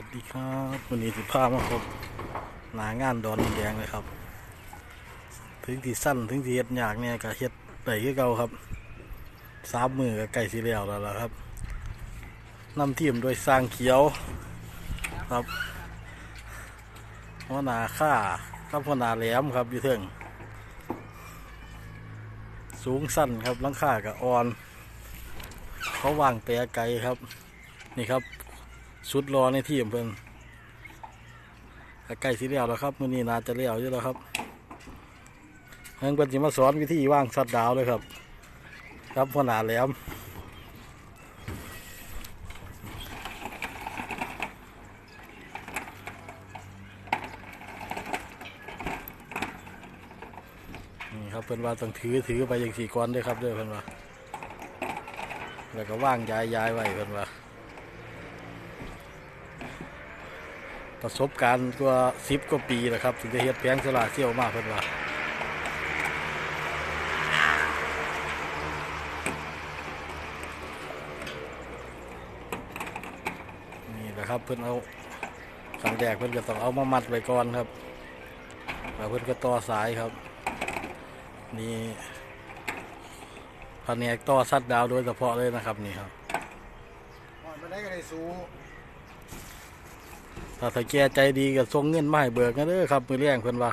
วัสดีครับวันนี้สิพามาพบหนางานดอนแดงเลยครับ ถึงที่สั้นถึงที่เฮ็ดยากเนี่ยก็เฮ็ดได้คือเก่าครับสามมือก็ใกล้สิแล้วแล้วล่ะครับนำทีมโดยสร้างเขียวครับหัวหน้าข้ากับหัวหน้าแหลมครับอยู่เทิงสูงสั้นครับลังคากับอ่อน เขาวางแปรไกลครับ นี่ครับ สุดรอในทีมเพิ่นใกล้สิแล้วแล้วครับมื้อนี้น่าจะแล้วอยู่แล้วครับเพิ่นเพิ่นสิมาสอนวิธีว่างสัตว์ดาวเลยครับ ครับหัวหนาแหลมนี่ครับเพิ่นว่าต้องถือถือไปอย่างสี่ก้อนด้วยครับด้อเพิ่นว่าแล้วก็ว่างย้ายย้ายไว้เพิ่นว่า ประสบการณ์กว่าสิบกว่าปีแล้วครับถึงจะเฮ็ดแผงโซลาเซลล์มากเพิ่นว่านี่แหละครับเพิ่นเอาขังแดกเพิ่นก็ต้องเอามามัดไว้ก่อนครับแล้วเพิ่นก็ต่อสายครับ นี่แผนกต่อสัตว์ดาวโดยเฉพาะเลยนะครับนี่ครับอ่อนมาได้ก็ได้สู้ ถ้าถ้าแกใจดีก็ส่งเงินมาให้เบิกนะเด้อครับ มือเลี้ยงเพิ่นว่า